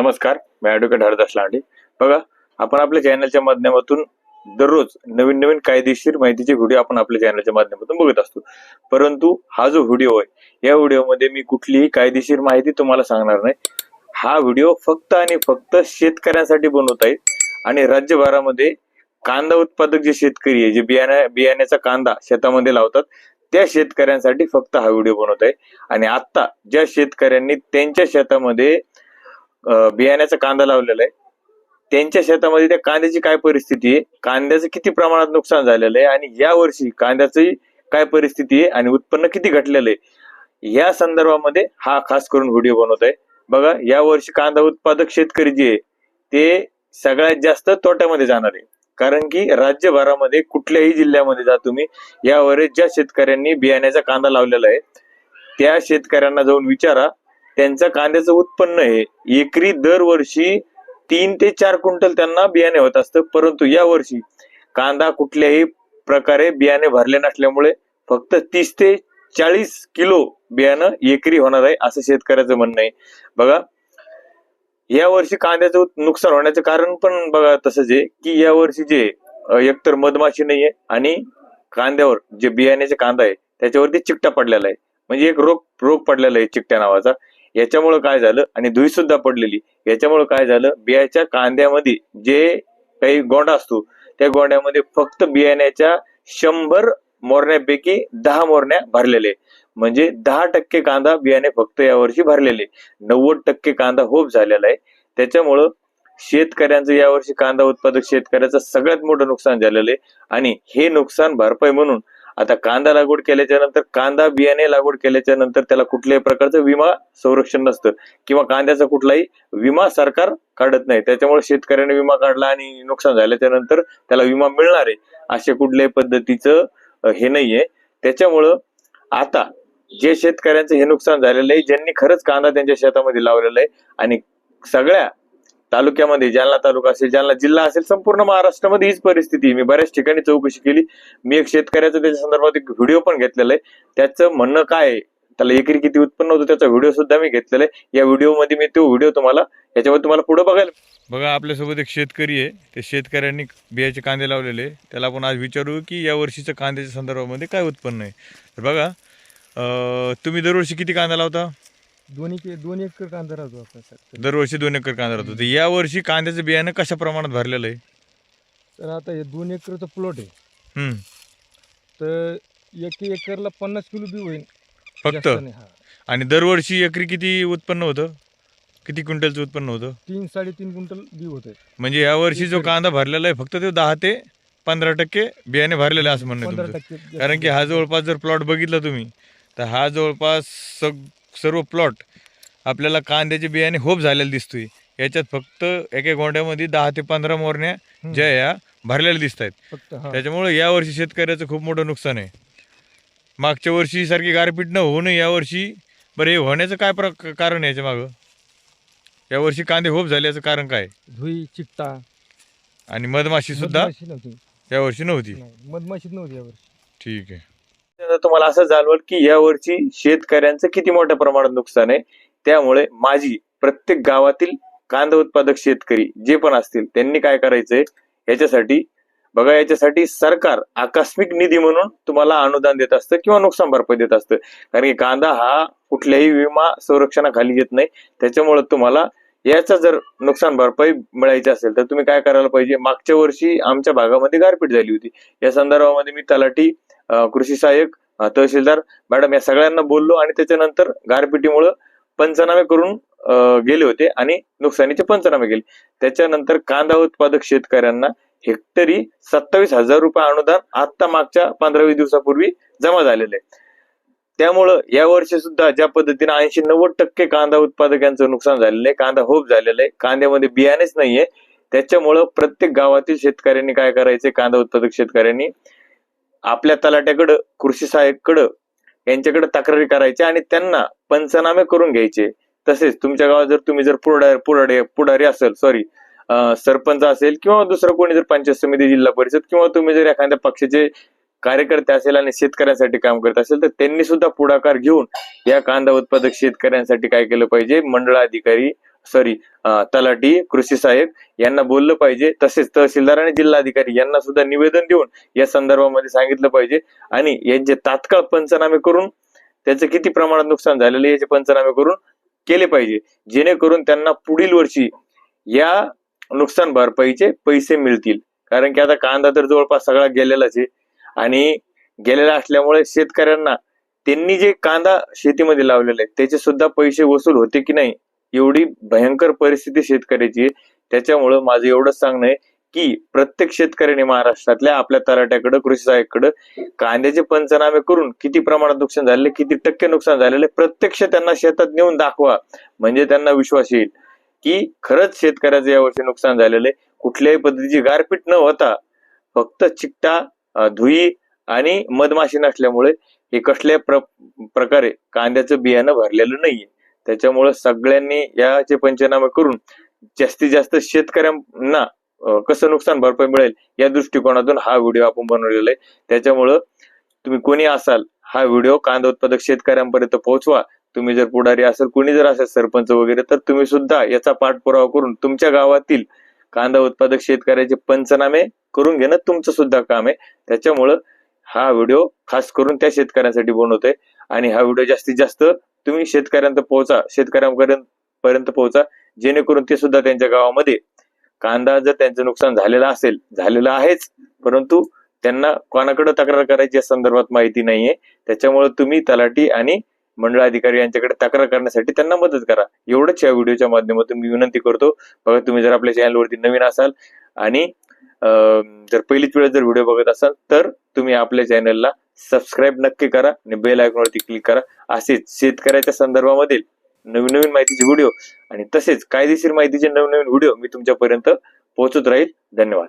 नमस्कार मी ॲडव्होकेट हरदास लांडे. बघा आपण आपल्या चॅनलच्या माध्यमातून दररोज नवीन नवीन कायदेशीर माहितीचे व्हिडिओ आपण आपल्या चॅनलच्या माध्यमातून बघत असतो. परंतु हा जो व्हिडिओ आहे या व्हिडिओमध्ये मी कुठलीही कायदेशीर माहिती तुम्हाला सांगणार नाही. हा व्हिडिओ फक्त आणि फक्त शेतकऱ्यांसाठी बनवत आहे आणि राज्यभरामध्ये कांदा उत्पादक जे शेतकरी आहे जे बियाण्या बियाण्याचा कांदा शेतामध्ये लावतात त्या शेतकऱ्यांसाठी फक्त हा व्हिडिओ बनवत आहे. आणि आता ज्या शेतकऱ्यांनी त्यांच्या शेतामध्ये बियाण्याचा कांदा लावलेला आहे. त्यांच्या शेतामध्ये त्या कांद्याची काय परिस्थिती आहे? कांद्याचं किती प्रमाणात नुकसान झालेलं आहे? आणि या वर्षी कांद्याची काय परिस्थिती आहे? आणि उत्पन्न किती घटलेलं आहे? या संदर्भामध्ये हा खास करून व्हिडिओ बनवत आहे. बघा या वर्षी कांदा उत्पादक शेतकरी जे आहे ते सगळ्यात जास्त तोट्यामध्ये जाणार आहे. कारण की राज्यभरामध्ये कुठल्याही जिल्ह्यामध्ये जा तुम्ही यावर ज्या शेतकऱ्यांनी बियाण्याचा कांदा लावलेला आहे त्या शेतकऱ्यांना जाऊन विचारा त्यांचं कांद्याचं उत्पन्न हे एकरी दरवर्षी तीन ते चार क्विंटल त्यांना बियाणे होत असतं. परंतु या वर्षी कांदा कुठल्याही प्रकारे बियाणे भरले नसल्यामुळे फक्त तीस ते चाळीस किलो बियाणं एकरी होणार आहे असं शेतकऱ्याचं म्हणणं आहे. बघा या वर्षी कांद्याचं नुकसान होण्याचं कारण पण बघा तसंच आहे की या वर्षी जे एकतर मधमाशी नाहीये आणि कांद्यावर जे बियाण्याचे कांदा आहे त्याच्यावरती चिकटा पडलेला आहे. म्हणजे एक रोग रोग पडलेला आहे चिकट्या नावाचा. याच्यामुळं काय झालं? आणि धुई सुद्धा पडलेली. याच्यामुळं काय झालं? बियाच्या कांद्यामध्ये जे काही गोंडा असतो त्या गोंड्यामध्ये फक्त बियाण्याच्या शंभर मोरण्यापैकी दहा मोरण्या भरलेले. म्हणजे दहा टक्के कांदा बियाणे फक्त यावर्षी भरलेले. नव्वद टक्के कांदा होप झालेला आहे. त्याच्यामुळं शेतकऱ्यांचं यावर्षी कांदा उत्पादक शेतकऱ्याचं सगळ्यात मोठं नुकसान झालेलं आहे. आणि हे नुकसान भरपाई म्हणून आता कांदा लागवड केल्याच्यानंतर कांदा बियाणे लागवड केल्याच्यानंतर त्याला कुठल्याही प्रकारचं विमा संरक्षण नसतं. किंवा कांद्याचा कुठलाही विमा सरकार काढत नाही. त्याच्यामुळे शेतकऱ्याने विमा काढला आणि नुकसान झाल्याच्यानंतर त्याला विमा मिळणार आहे अशा कुठल्याही पद्धतीचं हे नाहीये. त्याच्यामुळं आता जे शेतकऱ्यांचं हे नुकसान झालेलं आहे ज्यांनी खरंच कांदा त्यांच्या शेतामध्ये लावलेला आहे आणि सगळ्या तालुक्यामध्ये जालना तालुका असेल जालना जिल्हा असेल संपूर्ण महाराष्ट्रामध्ये हीच परिस्थिती मी बऱ्याच ठिकाणी चौकशी केली. मी एक शेतकऱ्याचं त्याच्या संदर्भात एक व्हिडिओ पण घेतलेला आहे. त्याचं म्हणणं काय आहे? त्याला एकरी किती उत्पन्न होतं त्याचा व्हिडिओ सुद्धा मी घेतलेला आहे. या व्हिडिओमध्ये मी तो व्हिडिओ तुम्हाला याच्यामध्ये तुम्हाला पुढे बघायला बघा आपल्यासोबत एक शेतकरी आहे. त्या शेतकऱ्यांनी बियाचे कांदे लावलेले आहे. त्याला आपण आज विचारू की या वर्षीचं कांद्याच्या संदर्भामध्ये काय उत्पन्न आहे? तर बघा तुम्ही दरवर्षी किती कांदा लावता? दोन एकर कांदा राहतो आपला सर दरवर्षी दोन एकर कांदा तर या वर्षी कांद्याचं बियाणं कशा प्रमाणात भरलेलं आहे? तर आता हे दोन एकरचं प्लॉट आहे. हम्म, तर एक एकरला पन्नास किलो बी होईल फक्त? जास्त नाही, हा. आणि दरवर्षी एकरी किती उत्पन्न होतं? किती क्विंटलचं उत्पन्न होतं? तीन साडेतीन क्विंटल बी होत म्हणजे या वर्षी जो. कांदा भरलेला आहे फक्त ते दहा ते पंधरा टक्के बियाणे भरलेले आहे असं म्हणणं आहे पंधरा तुमचं. टक्के कारण की हा जवळपास जर प्लॉट बघितला तुम्ही तर हा जवळपास सग सर्व प्लॉट आपल्याला कांद्याचे बियाणे होप झालेला दिसतोय. याच्यात फक्त एका गोंड्यामध्ये दहा ते पंधरा मोरण्या. ज्या या भरलेल्या दिसत आहेत फक्त हा. त्याच्यामुळे यावर्षी शेतकऱ्याचं खूप मोठं नुकसान आहे. मागच्या वर्षी सारखी गारपीट न होऊ नये यावर्षी बरं हे होण्याचं काय प्र कारण आहे याच्या मागं? यावर्षी कांदे होप झाल्याचं कारण काय? धुई चिकटा. आणि मधमाशी सुद्धा मधमाशी नव्हती. यावर्षी नव्हती. नाही, मधमाशीच नव्हती यावर्षी ठीक आहे. तुम्हाला असं जाणवल की यावर्षी शेतकऱ्यांचं किती मोठ्या प्रमाणात नुकसान आहे. त्यामुळे माझी प्रत्येक गावातील कांदा उत्पादक शेतकरी जे पण असतील त्यांनी काय करायचंय? याच्यासाठी बघा याच्यासाठी सरकार आकस्मिक निधी म्हणून तुम्हाला अनुदान देत असतं किंवा नुकसान भरपाई देत असतं. कारण की कांदा हा कुठल्याही विमा संरक्षणाखाली येत नाही. त्याच्यामुळे तुम्हाला याचा जर नुकसान भरपाई मिळायची असेल तर तुम्ही काय करायला पाहिजे? मागच्या वर्षी आमच्या भागामध्ये गारपीट झाली होती. या संदर्भामध्ये मी तलाठी कृषी सहाय्यक तहसीलदार मॅडम या सगळ्यांना बोललो आणि त्याच्यानंतर गारपिटीमुळं पंचनामे करून गेले होते आणि नुकसानीचे पंचनामे केले. त्याच्यानंतर कांदा उत्पादक शेतकऱ्यांना हेक्टरी सत्तावीस हजार रुपये अनुदान आता मागच्या पंधरावीस दिवसापूर्वी जमा झालेलं आहे. त्यामुळं या वर्षी सुद्धा ज्या पद्धतीने ऐंशी नव्वद टक्के कांदा उत्पादकांचं नुकसान झालेलं आहे कांदा होप झालेला आहे कांद्यामध्ये बियाणेच नाहीये त्याच्यामुळं प्रत्येक गावातील शेतकऱ्यांनी काय करायचे कांदा उत्पादक शेतकऱ्यांनी आपल्या तलाट्याकडं कृषी सहाय्यकडं यांच्याकडे तक्रारी करायची आणि त्यांना पंचनामे करून घ्यायचे. तसेच तुमच्या गावात जर तुम्ही जर पुढारी पुढारी पुढारी असेल सॉरी सरपंच असेल किंवा दुसरं कोणी जर पंचायत समिती जिल्हा परिषद किंवा तुम्ही जर एखाद्या पक्षाचे कार्यकर्ते असेल आणि शेतकऱ्यांसाठी काम करत असेल तर त्यांनी सुद्धा पुढाकार घेऊन या कांदा उत्पादक शेतकऱ्यांसाठी काय केलं पाहिजे? मंडळ अधिकारी सॉरी तलाठी कृषी सहाय्यक यांना बोललं पाहिजे. तसेच तहसीलदार आणि जिल्हाधिकारी यांना सुद्धा निवेदन देऊन या संदर्भामध्ये सांगितलं पाहिजे. आणि यांचे तात्काळ पंचनामे करून त्याचं किती प्रमाणात नुकसान झालेलं याचे पंचनामे करून केले पाहिजे. जेणेकरून त्यांना पुढील वर्षी या नुकसान भरपाईचे पैसे मिळतील. कारण की आता कांदा तर जवळपास सगळा गेलेलाच आहे. आणि गेलेला असल्यामुळे शेतकऱ्यांना त्यांनी जे कांदा शेतीमध्ये लावलेला आहे त्याचे सुद्धा पैसे वसूल होते की नाही एवढी भयंकर परिस्थिती शेतकऱ्याची त्याच्यामुळं माझं एवढंच सांगणं आहे की प्रत्येक शेतकऱ्याने महाराष्ट्रातल्या आपल्या तलाट्याकडे कृषी सहाय्यकडे कांद्याचे पंचनामे करून किती प्रमाणात नुकसान झालेले किती टक्के नुकसान झालेले प्रत्यक्ष त्यांना शेतात नेऊन दाखवा. म्हणजे त्यांना विश्वास येईल की खरंच शेतकऱ्याचं यावर्षी नुकसान झालेलं आहे. कुठल्याही पद्धतीची गारपीट न होता फक्त चिकटा धुई आणि मधमाशी नसल्यामुळे हे कसल्या प्र प्रकारे कांद्याचं बियाणं भरलेलं नाहीये. त्याच्यामुळे सगळ्यांनी याचे पंचनामे करून जास्तीत जास्त शेतकऱ्यांना कसं नुकसान भरपाई मिळेल या दृष्टिकोनातून हा व्हिडिओ आपण बनवलेला आहे. त्याच्यामुळं तुम्ही कोणी असाल हा व्हिडिओ कांदा उत्पादक शेतकऱ्यांपर्यंत पोहोचवा. तुम्ही जर पुढारी असाल कुणी जर असेल सरपंच वगैरे तर तुम्ही सुद्धा याचा पाठपुरावा करून तुमच्या गावातील कांदा उत्पादक शेतकऱ्याचे पंचनामे करून घेणं तुमचं सुद्धा काम आहे. त्याच्यामुळं हा व्हिडिओ खास करून त्या शेतकऱ्यांसाठी बनवतोय. आणि हा व्हिडिओ जास्तीत जास्त तुम्ही शेतकऱ्यांपर्यंत पोहोचा शेतकऱ्यांपर्यंत पर्यंत पोहोचा जेणेकरून ते सुद्धा त्यांच्या गावामध्ये कांदा जर त्यांचं नुकसान झालेलं असेल झालेलं आहेच परंतु त्यांना कोणाकडे तक्रार करायची या संदर्भात माहिती नाहीये. त्याच्यामुळे तुम्ही तलाठी आणि मंडळ अधिकारी यांच्याकडे तक्रार करण्यासाठी त्यांना मदत करा. एवढंच या व्हिडिओच्या माध्यमातून मी विनंती करतो. बघा तुम्ही जर आपल्या चॅनलवरती नवीन असाल आणि जर पहिलीच वेळेस जर व्हिडिओ बघत असाल तर तुम्ही आपल्या चॅनलला सबस्क्राईब नक्की करा आणि बेल आयकॉनवरती क्लिक करा. असेच शेतकऱ्याच्या संदर्भामध्ये नवीन नवीन माहितीचे व्हिडिओ आणि तसेच कायदेशीर माहितीचे नवीन नवीन व्हिडिओ मी तुमच्यापर्यंत पोहोचत राहील. धन्यवाद.